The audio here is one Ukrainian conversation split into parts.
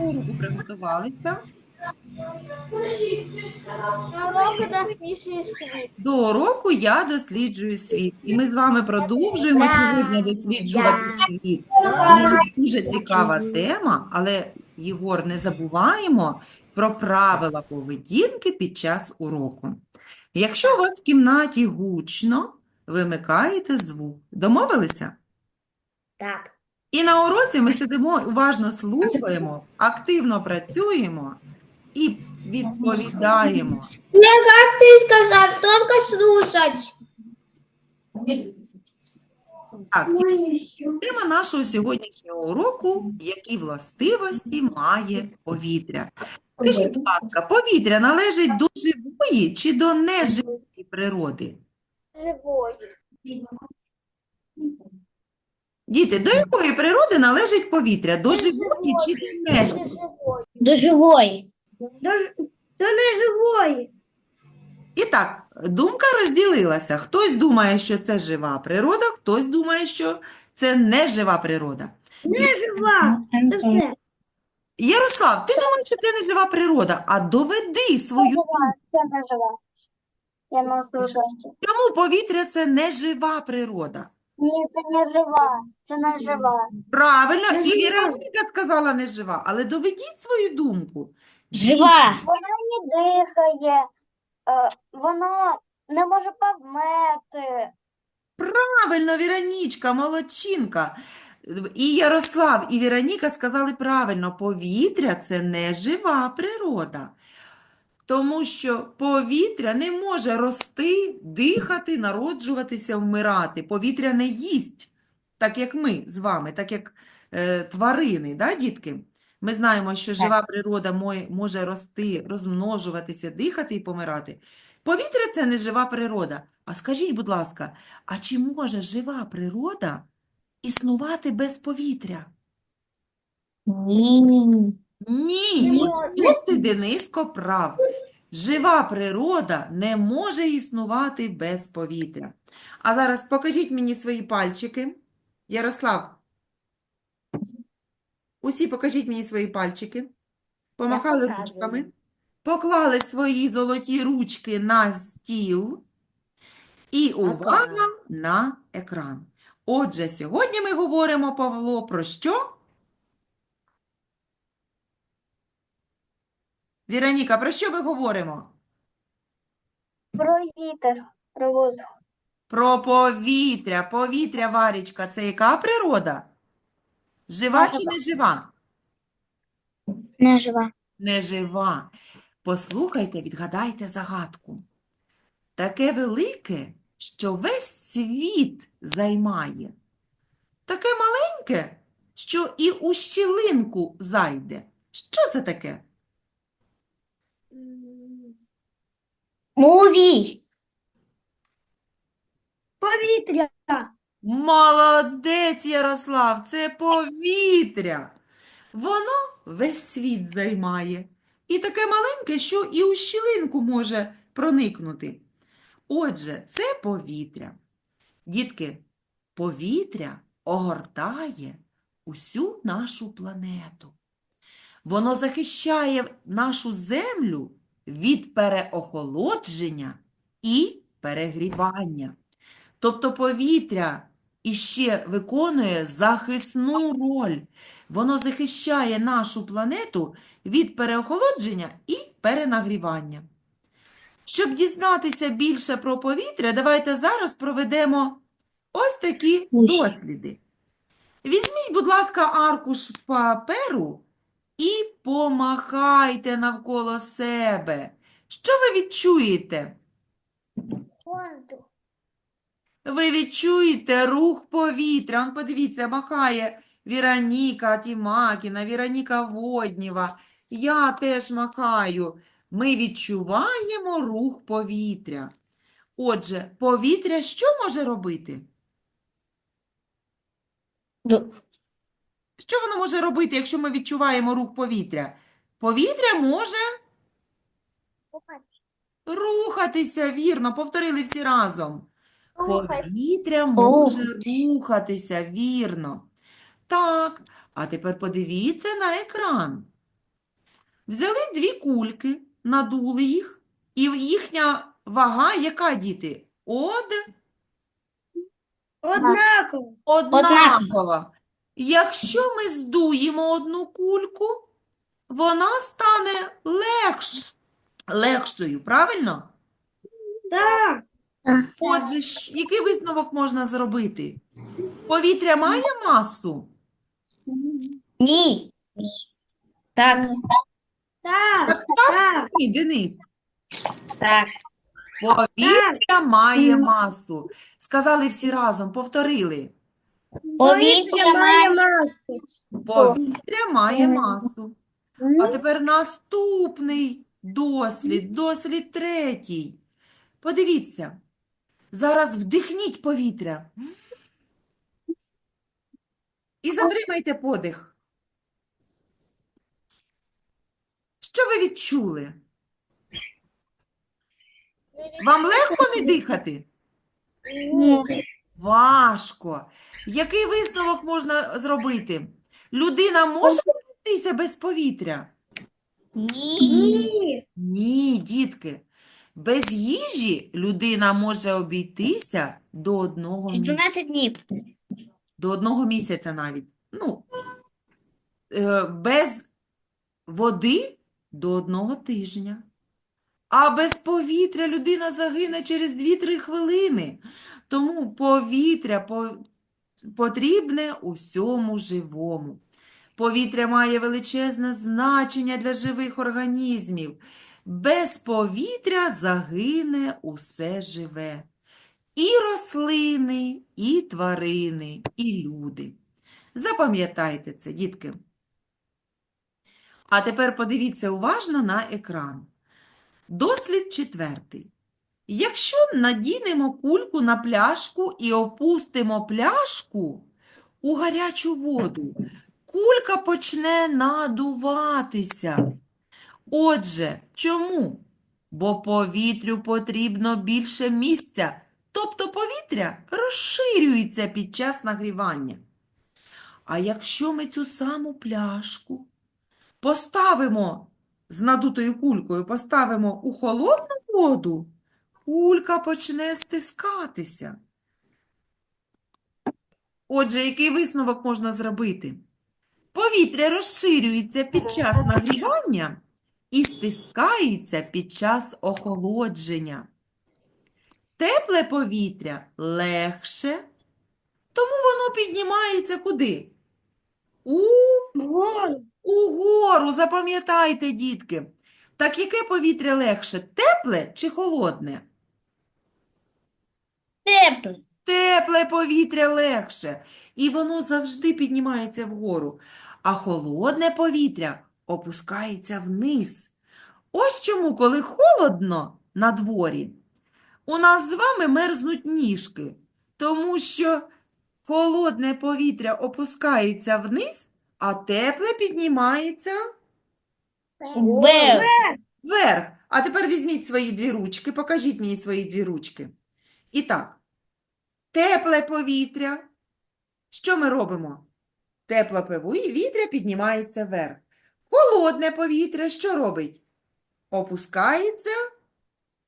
уроку приготувалися? До уроку я досліджую світ. І ми з вами продовжуємо сьогодні досліджувати світ. У нас дуже цікава тема, але, Єгор, не забуваємо про правила поведінки під час уроку. Якщо у вас в кімнаті гучно, вимикаєте звук. Домовилися? Так. І на уроці ми сидимо, уважно слухаємо, активно працюємо і відповідаємо. Как ты сказал, только слушать. Так, тема нашого сьогоднішнього уроку – які властивості має повітря. Скажіть, будь ласка, повітря належить до живої чи до неживої природи? Живой. Діти, до якої природи належить повітря? До живої чи до неживої? До живой. До, ж- до неживої. І так, думка розділилася. Хтось думає, що це жива природа, хтось думає, що це нежива природа. Нежива. Це все. Ярослав, ти думаєш, що це нежива природа, а доведи свою Це нежива. Я не слушаю. Чому повітря це не жива природа? Ні, це не жива. Це не жива. Правильно, і. Віроніка сказала не жива, але доведіть свою думку. Жива. Вона не дихає. е, Воно не може померти. Правильно, Віронічка, молодчинка. І Ярослав, і Віроніка сказали правильно, повітря це не жива природа. Тому що повітря не може рости, дихати, народжуватися, вмирати. Повітря не їсть, так як ми з вами, так як е, тварини, да, дітки? Ми знаємо, що жива природа може рости, розмножуватися, дихати і помирати. Повітря це не жива природа. А скажіть, будь ласка, а чи може жива природа існувати без повітря? Ні. Ні, от тут ти, Дениско, прав. Жива природа не може існувати без повітря. А зараз покажіть мені свої пальчики. Ярослав, усі покажіть мені свої пальчики. Помахали ручками. Поклали свої золоті ручки на стіл. І увага на екран. Отже, сьогодні ми говоримо, Павло, про що? Віроніка, про що ми говоримо? Про вітер, про воздух. Про повітря. Повітря, Варічка, це яка природа? Жива чи не жива? Нежива. Не жива. Послухайте, відгадайте загадку. Таке велике, що весь світ займає. Таке маленьке, що і у щілинку зайде. Що це таке? Мувій. Повітря. Молодець, Ярослав, це повітря. Воно весь світ займає. І таке маленьке, що і у щілинку може проникнути. Отже, це повітря. Дітки, повітря огортає усю нашу планету. Воно захищає нашу землю від переохолодження і перегрівання. Тобто повітря іще виконує захисну роль. Воно захищає нашу планету від переохолодження і перенагрівання. Щоб дізнатися більше про повітря, давайте зараз проведемо ось такі досліди. Візьміть, будь ласка, аркуш паперу і помахайте навколо себе. Що ви відчуєте? Воздух. Ви відчуєте рух повітря. Он, подивіться, махає Віроніка Тімакіна, Віроніка Воднєва. Я теж махаю. Ми відчуваємо рух повітря. Отже, повітря що може робити? Що воно може робити, якщо ми відчуваємо рух повітря? Повітря може рухатися, вірно, повторили всі разом. Повітря може рухатися, вірно. Так, а тепер подивіться на екран. Взяли дві кульки, надули їх, і їхня вага, яка, діти? Од... Однаково. Однакова. Якщо ми здуємо одну кульку, вона стане легш... легшою, правильно? Так. Отже, щ- який висновок можна зробити? Повітря має масу? Ні. Так, Так. Так, Так. Ні, Денис. так. Повітря має масу. Сказали всі разом, повторили. Повітря має масу. Повітря має масу. А тепер наступний дослід, дослід третій. Подивіться. Зараз вдихніть повітря. І затримайте подих. Що ви відчули? Вам легко не дихати? Ні. Важко. Який висновок можна зробити? Людина може обійтися без повітря? Ні. Ні. Дітки. Без їжі людина може обійтися до одного місяця. 12 днів. До одного місяця навіть. Ну, е, без води до одного тижня. А без повітря людина загине через 2-3 хвилини. Тому повітря потрібне усьому живому. Повітря має величезне значення для живих організмів. Без повітря загине усе живе. І рослини, і тварини, і люди. Запам'ятайте це, дітки. А тепер подивіться уважно на екран. Дослід четвертий. Якщо надінемо кульку на пляшку і опустимо пляшку у гарячу воду, кулька почне надуватися. Отже, чому? Бо повітрю потрібно більше місця, тобто повітря розширюється під час нагрівання. А якщо ми цю саму пляшку поставимо з надутою кулькою, поставимо у холодну воду, кулька почне стискатися. Отже, який висновок можна зробити? Повітря розширюється під час нагрівання і стискається під час охолодження. Тепле повітря легше, тому воно піднімається куди? У Вгору. Угору, запам'ятайте, дітки. Так яке повітря легше, тепле чи холодне? Тепло. Тепле повітря легше, і воно завжди піднімається вгору, а холодне повітря опускається вниз. Ось чому, коли холодно на дворі, у нас з вами мерзнуть ніжки, тому що холодне повітря опускається вниз, а тепле піднімається Вверх. Вверх. А тепер візьміть свої дві ручки, покажіть мені свої дві ручки. І так, тепле повітря. Що ми робимо? Тепле повітря піднімається вверх. Холодне повітря що робить? Опускається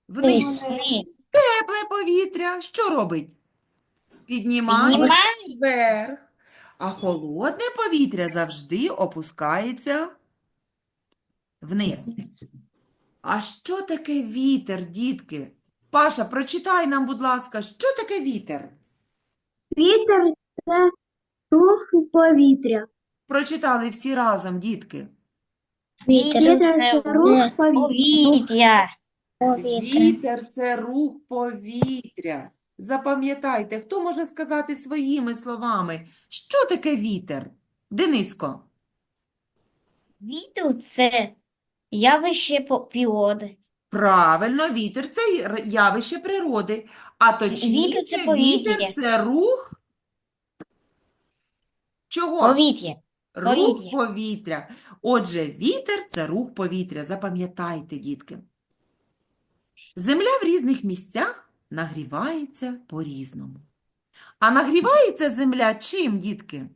вниз. Вниз. Тепле повітря що робить? Піднімається вверх. А холодне повітря завжди опускається вниз. А що таке вітер, дітки? Паша, прочитай нам, будь ласка, що таке вітер? Вітер це рух повітря. Прочитали всі разом, дітки. Вітер це рух повітря. Вітер – це рух повітря. Запам'ятайте, хто може сказати своїми словами, що таке вітер? Дениско, Вітер – це явище по- природи. Правильно, вітер – це явище природи, а точніше, це вітер – це рух чого? Повітря. Рух Повітря. повітря. Отже, вітер – це рух повітря. Запам'ятайте, дітки. Земля в різних місцях нагрівається по-різному. А нагрівається земля чим, дітки?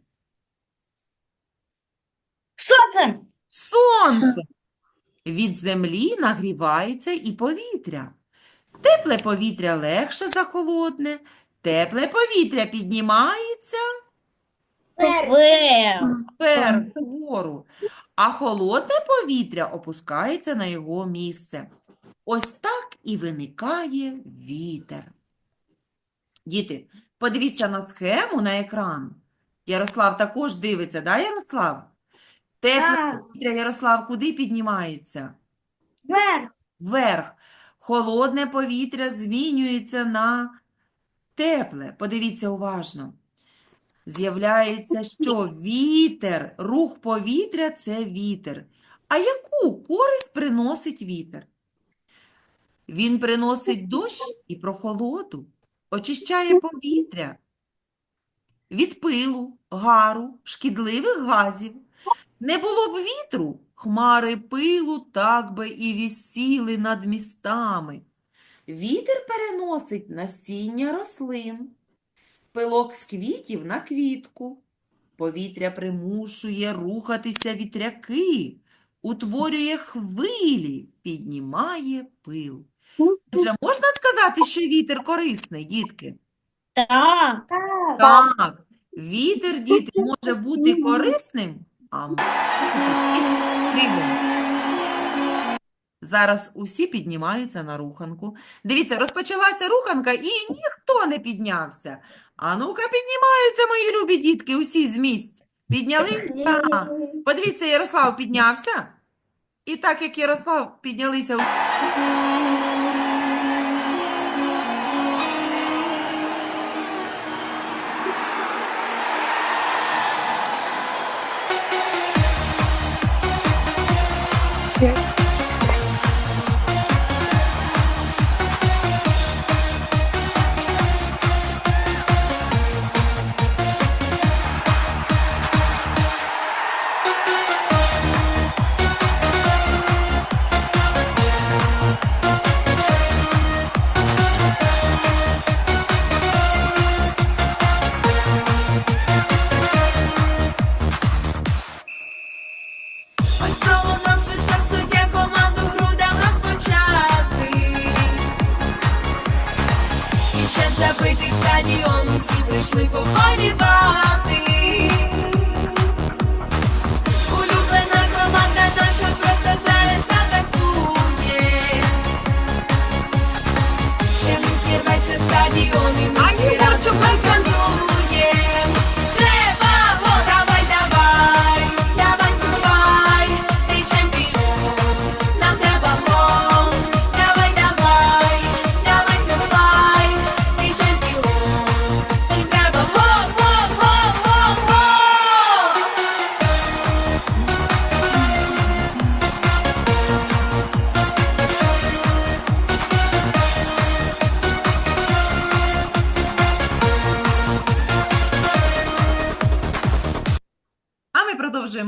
Сонце. Сонцем. Від землі нагрівається і повітря. Тепле повітря легше за холодне, тепле повітря піднімається Вверх. вгору, а холодне повітря опускається на його місце. Ось так і виникає вітер. Діти, подивіться на схему на екран. Ярослав також дивиться, да, Ярослав? Тепле Так. повітря, Ярослав, куди піднімається? Вверх. Вверх. Холодне повітря змінюється на тепле. Подивіться уважно. З'являється, що вітер, рух повітря – це вітер. А яку користь приносить вітер? Він приносить дощ і прохолоду, очищає повітря від пилу, гару, шкідливих газів. Не було б вітру, хмари пилу так би і вісіли над містами. Вітер переносить насіння рослин, пилок з квітів на квітку. Повітря примушує рухатися вітряки, утворює хвилі, піднімає пил. Отже, можна сказати, що вітер корисний, дітки? Так. Так, вітер, діти, може бути корисним, Зараз усі піднімаються на руханку. Дивіться, розпочалася руханка і ніхто не піднявся. А ну-ка, піднімаються, мої любі дітки, усі з місць. Підняли? Так. Подивіться, Ярослав піднявся. І так як Ярослав піднялися.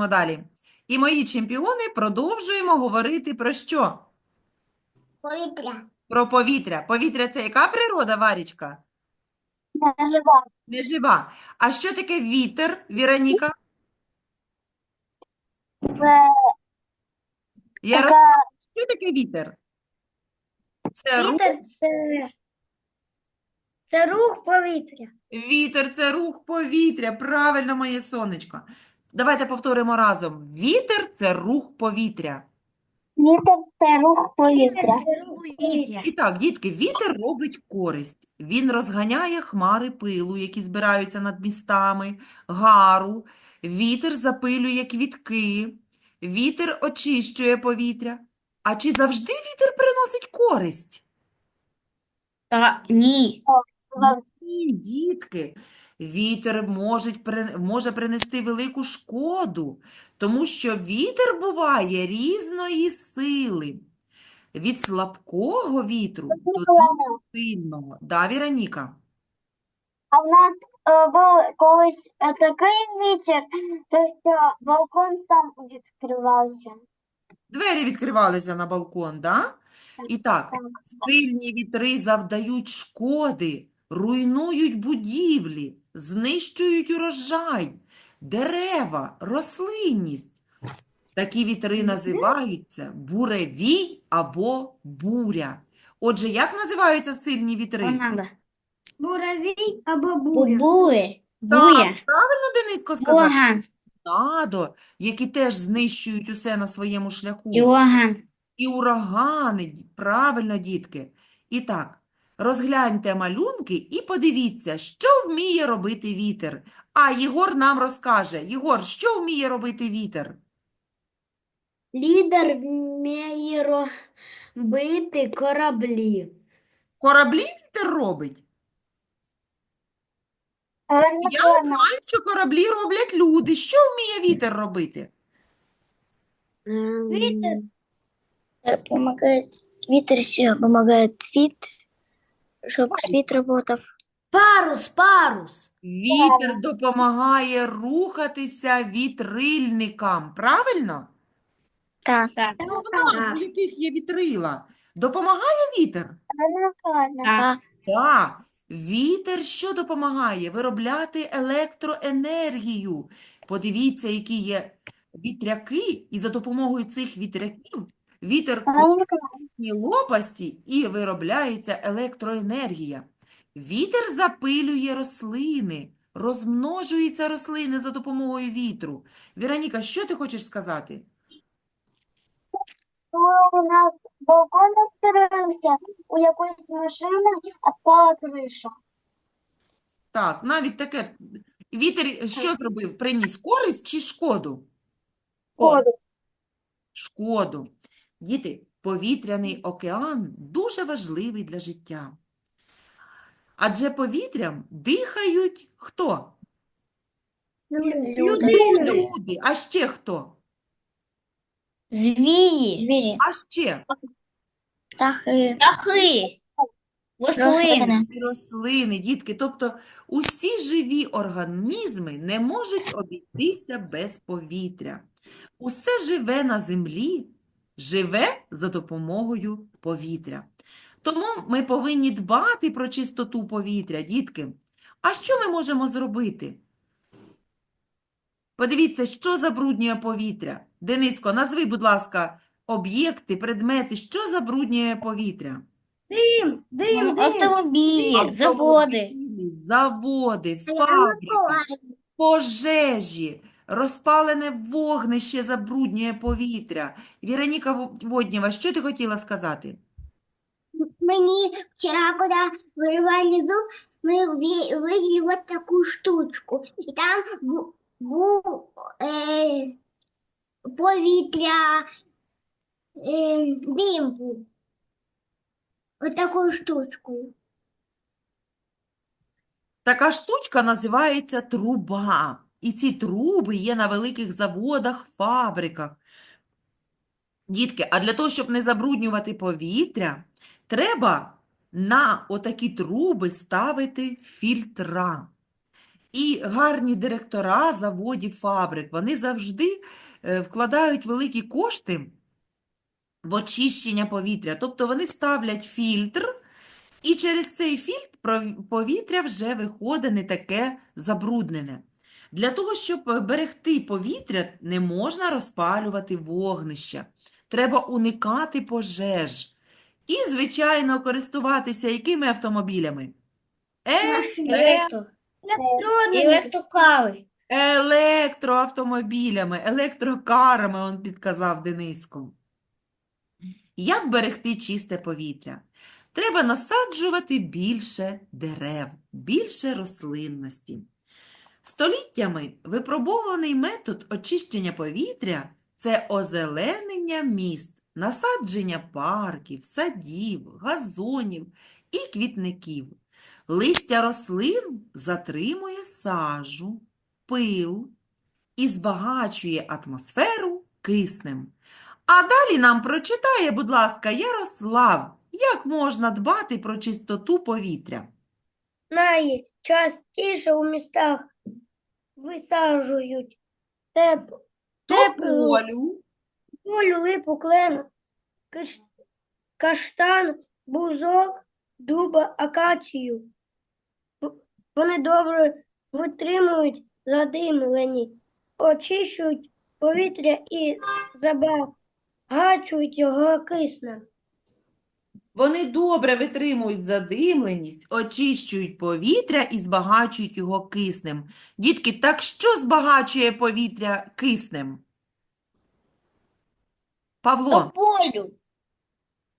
Далі. І мої чемпіони продовжуємо говорити про що? Повітря. Про повітря. Повітря це яка природа, Варічка? Нажива. Нежива. А що таке вітер, Віроніка? Яро... Що таке вітер? Це рух. Вітер це, це рух повітря. Вітер це рух повітря. Правильно, моє сонечко. Давайте повторимо разом. Вітер це рух повітря. Вітер це рух повітря. І так, дітки, вітер робить користь. Він розганяє хмари пилу, які збираються над містами, гару. Вітер запилює квітки. Вітер очищує повітря. А чи завжди вітер приносить користь? Та ні. Ні, дітки, вітер може, може принести велику шкоду, тому що вітер буває різної сили. Від слабкого вітру до дуже сильного. Да, Віроніка? А в нас е, був колись е, такий вітер, то що балкон сам відкривався. Двері відкривалися на балкон, да? І Так. сильні вітри завдають шкоди, руйнують будівлі, знищують урожай, дерева, рослинність. Такі вітри називаються буревій або буря. Отже, як називаються сильні вітри? Буровій або Бубує. Так, правильно Дениско сказав? Ураган. Торнадо, які теж знищують усе на своєму шляху. І ураган. І урагани, правильно, дітки. І так, розгляньте малюнки і подивіться, що вміє робити вітер. А Єгор нам розкаже. Єгор, що вміє робити вітер? Лідер вміє робити кораблі. Кораблі вітер робить? Я от знаю, що кораблі роблять люди. Що вміє вітер робити? Вітер. Помогает ветер еще помогает свит, чтобы свит работал. Парус, парус. Вітер допомагає рухатися вітрильникам, правильно? Так. Так. Ну, в нас, у яких є вітрила. Допомагає вітер? Так. Так, вітер що допомагає? Виробляти електроенергію. Подивіться, які є вітряки, і за допомогою цих вітряків вітер Гарно. лопасті і виробляється електроенергія. Вітер запилює рослини, розмножуються рослини за допомогою вітру. Віроніка, що ти хочеш сказати? У нас балкон розкрився, у якоїсь машини відпала криша. Так, навіть таке. Вітер що зробив? Приніс користь чи шкоду? Шкоду. Шкоду. Діти, повітряний океан дуже важливий для життя. Адже повітрям дихають хто? Люди. А ще хто? Звії. А ще птахи, Птахи. Рослини. рослини, дітки. Тобто усі живі організми не можуть обійтися без повітря. Усе живе на землі, живе за допомогою повітря. Тому ми повинні дбати про чистоту повітря, дітки. А що ми можемо зробити? Подивіться, що забруднює повітря. Дениско, назви, будь ласка, об'єкти, предмети, що забруднює повітря? Дим, дим, Ну, дим. Автомобілі, заводи. Заводи, фабрики, пожежі, розпалене вогнище забруднює повітря. Віроніка Воднєва, що ти хотіла сказати? Мені вчора, коли виривали зуб, ми ви- видели вот таку штучку. І там був е, повітря, е, дим був. Ось такою штучкою. Така штучка називається труба. І ці труби є на великих заводах, фабриках. Дітки, а для того, щоб не забруднювати повітря, треба на отакі труби ставити фільтра. І гарні директора заводів, фабрик, вони завжди е, вкладають великі кошти в очищення повітря. Тобто вони ставлять фільтр, і через цей фільтр повітря вже виходить не таке забруднене. Для того, щоб е, берегти повітря, не можна розпалювати вогнища. Треба уникати пожеж. І, звичайно, користуватися якими автомобілями? Еле- Електро. Електрокари. Електроавтомобілями, електрокарами, он підказав Дениско. Як берегти чисте повітря? Треба насаджувати більше дерев, більше рослинності. Століттями випробований метод очищення повітря – це озеленення міст, насадження парків, садів, газонів і квітників. Листя рослин затримує сажу, пил і збагачує атмосферу киснем. А далі нам прочитає, будь ласка, Ярослав, як можна дбати про чистоту повітря. Найчастіше у містах висаджують теп, Тепло. Тополю, полю, липу, клен, каш, каштан, бузок, дуба, акацію. В- Вони добре витримують задимлені, очищують повітря і забагачують його киснем. Вони добре витримують задимленість, очищують повітря і збагачують його киснем. Дітки, так що збагачує повітря киснем? Павло, Тополю.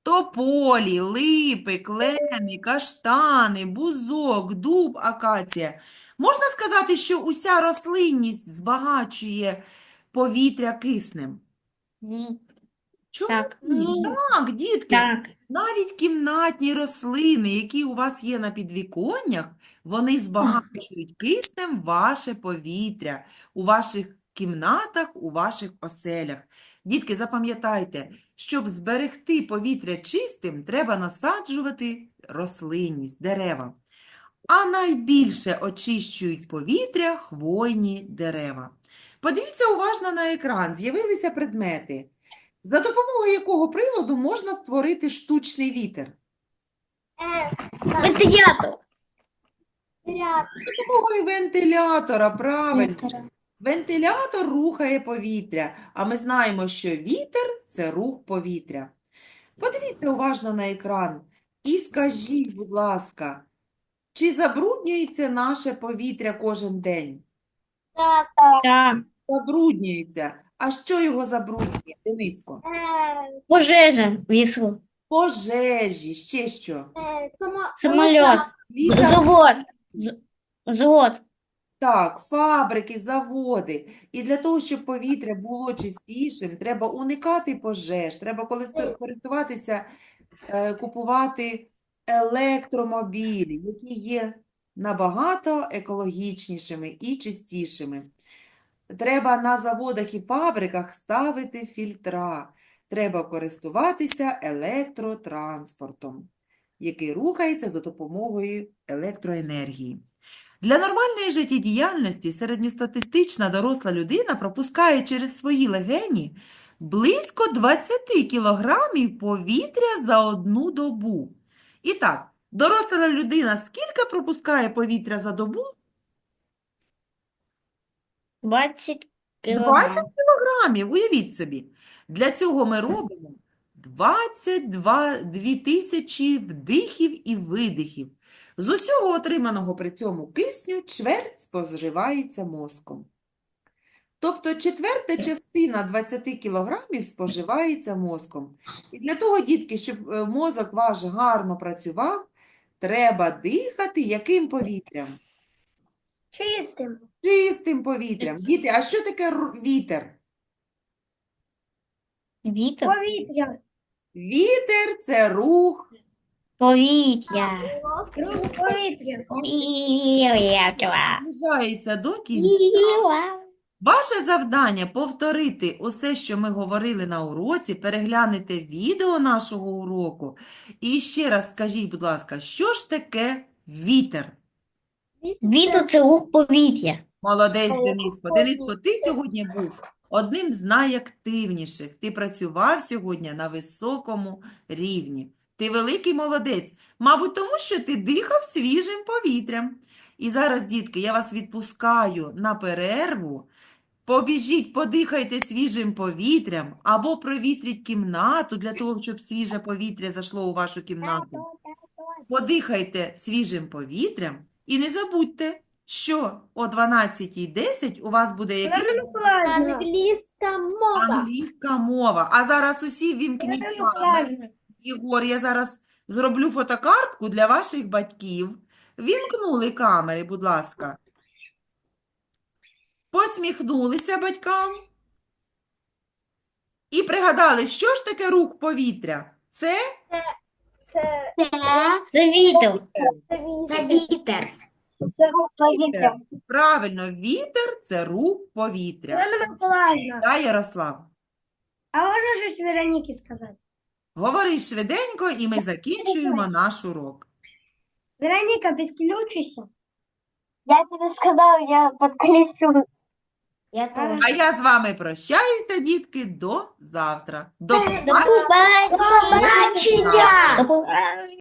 тополі, липи, клени, каштани, бузок, дуб, акація. Можна сказати, що уся рослинність збагачує повітря киснем? Ні. Чому? Так. ні? Так, дітки. Так. Навіть кімнатні рослини, які у вас є на підвіконнях, вони збагачують киснем ваше повітря у ваших кімнатах, у ваших оселях. Дітки, запам'ятайте, щоб зберегти повітря чистим, треба насаджувати рослинність, дерева. А найбільше очищують повітря хвойні дерева. Подивіться уважно на екран, з'явилися предмети. За допомогою якого приладу можна створити штучний вітер? Вентилятор. За допомогою вентилятора, правильно. Вентилятор рухає повітря, а ми знаємо, що вітер – це рух повітря. Подивіться уважно на екран і скажіть, будь ласка, чи забруднюється наше повітря кожен день? Так. Забруднюється. А що його забруднює, Дениско? Пожежа в лісу. Пожежі, ще що? Самоліт. З- Завод. З- Завод. Так, фабрики, заводи. І для того, щоб повітря було чистішим, треба уникати пожеж, треба користу- користуватися, е, купувати електромобілі, які є набагато екологічнішими і чистішими. Треба на заводах і фабриках ставити фільтра. Треба користуватися електротранспортом, який рухається за допомогою електроенергії. Для нормальної життєдіяльності середньостатистична доросла людина пропускає через свої легені близько 20 кілограмів повітря за одну добу. І так, доросла людина скільки пропускає повітря за добу? 20 20 кілограм. кілограмів, уявіть собі. Для цього ми робимо 22 дві тисячі вдихів і видихів. З усього отриманого при цьому кисню чверть споживається мозком. Тобто четверта частина 20 кілограмів споживається мозком. І для того, дітки, щоб е, мозок ваш гарно працював, треба дихати яким повітрям? Чистим. Чистим повітрям. Діти, а що таке ру- вітер? Вітер. Повітря. Вітер – це рух. Повітря. Рух повітря. Повітря. Наближається до кінця. Ваше завдання – повторити усе, що ми говорили на уроці, переглянете відео нашого уроку. І ще раз скажіть, будь ласка, що ж таке вітер? Вітер – це рух повітря. Молодець, Дениско. Дениско, ти сьогодні був одним з найактивніших. Ти працював сьогодні на високому рівні. Ти великий молодець. Мабуть, тому що ти дихав свіжим повітрям. І зараз, дітки, я вас відпускаю на перерву. Побіжіть, подихайте свіжим повітрям або провітріть кімнату для того, щоб свіже повітря зайшло у вашу кімнату. Подихайте свіжим повітрям і не забудьте, що о 12.10 у вас буде який Англійська мова. англійська мова. А зараз усі вімкніть камери. Ігор, я зараз зроблю фотокартку для ваших батьків. Вімкнули камери, будь ласка. Посміхнулися батькам. І пригадали, що ж таке рух повітря? Це Це, Це вітер. це вітер. Це рух повітря. правильно, вітер – це рух повітря. Олена Миколаївна. Ярослав? А можна щось Вероніки сказати? Говори швиденько, і ми закінчуємо наш урок. Вероніка, підключися. Я тебе сказав, я підключу. Я теж. А я з вами прощаюся, дітки, до завтра. До побачення. побачення. До побачення.